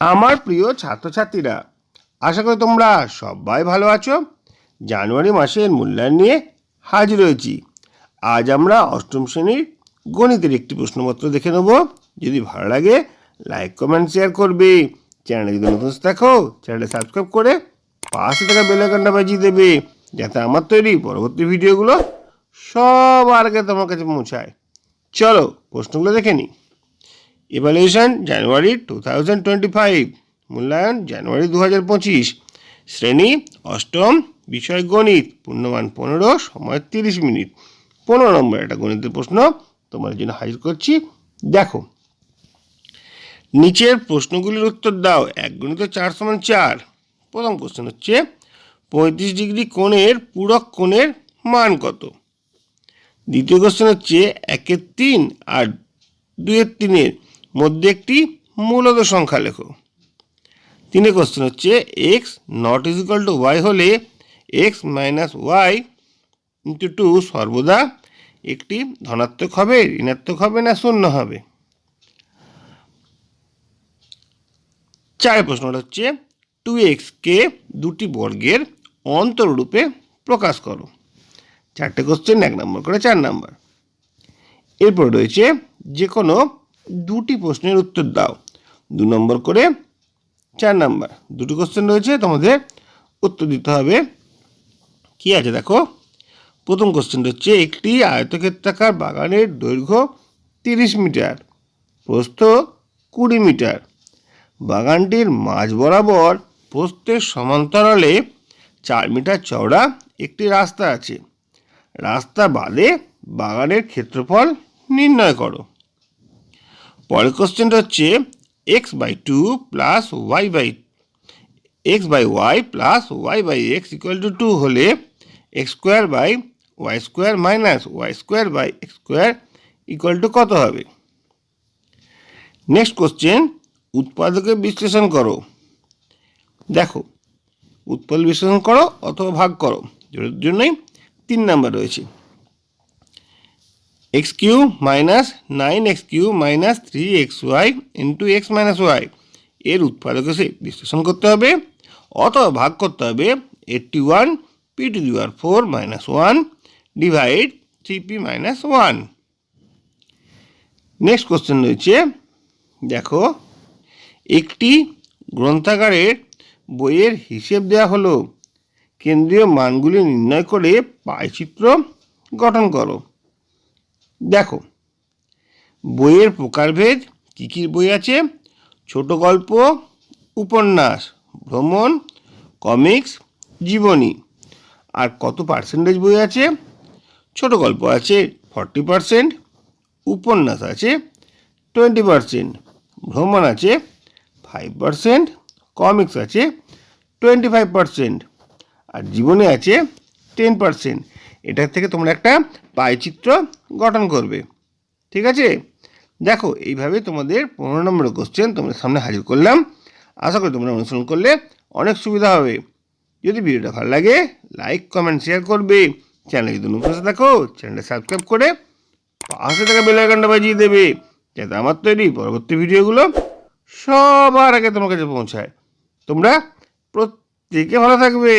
আমার প্রিয় ছাত্রছাত্রীরা, আশা করি তোমরা সবাই ভালো আছো। জানুয়ারি মাসের মূল্যায়ন নিয়ে হাজির হয়েছি। আজ আমরা অষ্টম শ্রেণির গণিতের একটি প্রশ্নপত্র দেখে নেব। যদি ভালো লাগে, লাইক, কমেন্ট, শেয়ার করবে। চ্যানেলে যদি নতুন থাকো, চ্যানেলটা সাবস্ক্রাইব করে পাশে থাকা বেলাইকনটা বাজিয়ে দেবে, যাতে আমার তৈরি পরবর্তী ভিডিওগুলো সবার আগে তোমার কাছে পৌঁছায়। চলো, প্রশ্নগুলো দেখে নিই। Evaluation January two thousand twenty five মূল্যায়ন জানুয়ারি দু হাজার পঁচিশ শ্রেণি অষ্টম বিষয় গণিত পূর্ণমান পনেরো সময় তিরিশ মিনিট পনেরো নম্বর একটা গণিতের প্রশ্ন, তোমার জন্য হাজির করছি। দেখো, নিচের প্রশ্নগুলির উত্তর দাও, এক গণিত চার সমান চার। প্রথম কোশ্চেন হচ্ছে, পঁয়ত্রিশ ডিগ্রি কোণের পূরক কোণের মান কত? দ্বিতীয় কোশ্চেন হচ্ছে, একের তিন আর দুইয়ের তিনের। মধ্যে একটি মূলত সংখ্যা লেখো। তিনে কোশ্চেন হচ্ছে x not is equal to y হলে x minus y into two সর্বদা একটি ধনাত্মক হবে, ঋণাত্মক হবে না শূন্য হবে? চার প্রশ্নটা হচ্ছে টু এক্সকে দুটি বর্গের অন্তররূপে প্রকাশ করো। চারটে কোশ্চেন এক নম্বর করে চার নম্বর এরপর রয়েছে যে কোনো দুটি প্রশ্নের উত্তর দাও। দু নম্বর করে চার নাম্বার। দুটি কোশ্চেন রয়েছে, তোমাদের উত্তর দিতে হবে। কি আছে দেখো? প্রথম কোশ্চেনটা হচ্ছে, একটি আয়তক্ষেত্রাকার বাগানের দৈর্ঘ্য তিরিশ মিটার, প্রস্থ কুড়ি মিটার। বাগানটির মাঝ বরাবর প্রস্থের সমান্তরালে চার মিটার চওড়া একটি রাস্তা আছে। রাস্তা বাদে বাগানের ক্ষেত্রফল নির্ণয় করো। পরের কোশ্চেনটা হচ্ছে x by two plus y by x by y plus y by x equal to two হলে x square by y square minus y square by x square equal to কত হবে? নেক্সট কোশ্চেন উৎপাদকে বিশ্লেষণ করো। দেখো উৎপাদ বিশ্লেষণ করো অথবা ভাগ করো। জন্যই তিন নাম্বার রয়েছে। X q minus nine x q minus three x y into x minus y. এর উৎপাদকে সে বিশ্লেষণ করতে হবে, অথবা ভাগ করতে হবে eighty one p to the power four minus one divide three p minus one next question রয়েছে, দেখো, একটি গ্রন্থাগারের বইয়ের হিসেব দেওয়া হলো, কেন্দ্রীয় মানগুলি নির্ণয় করে পায়চিত্র গঠন করো। দেখো, বইয়ের প্রকারভেদ কী কী বই আছে? ছোট গল্প, উপন্যাস, ভ্রমণ, কমিক্স, জীবনী। আর কত পার্সেন্টেজ বই আছে? ছোট গল্প আছে ফর্টি পার্সেন্ট উপন্যাস আছে টোয়েন্টি পার্সেন্ট ভ্রমণ আছে ফাইভ পার্সেন্ট কমিক্স আছে টোয়েন্টি ফাইভ পার্সেন্ট আর জীবনে আছে টেন পার্সেন্ট এটার থেকে তোমরা একটা পায়চিত্র গঠন করবে। ঠিক আছে? দেখো, এইভাবে তোমাদের পনেরো নম্বর কোশ্চেন তোমাদের সামনে হাজির করলাম। আশা করি তোমরা অনুসরণ করলে অনেক সুবিধা হবে। যদি ভিডিওটা ভালো লাগে লাইক কমেন্ট শেয়ার করবে। চ্যানেল যদি নতুন থাকো চ্যানেলটা সাবস্ক্রাইব করে পাশে থাকা বেল আইকনটা বাজিয়ে দেবে, যাতে আমার তৈরি পরবর্তী ভিডিওগুলো সবার আগে তোমার কাছে পৌঁছায়। তোমরা প্রত্যেকে ভালো থাকবে।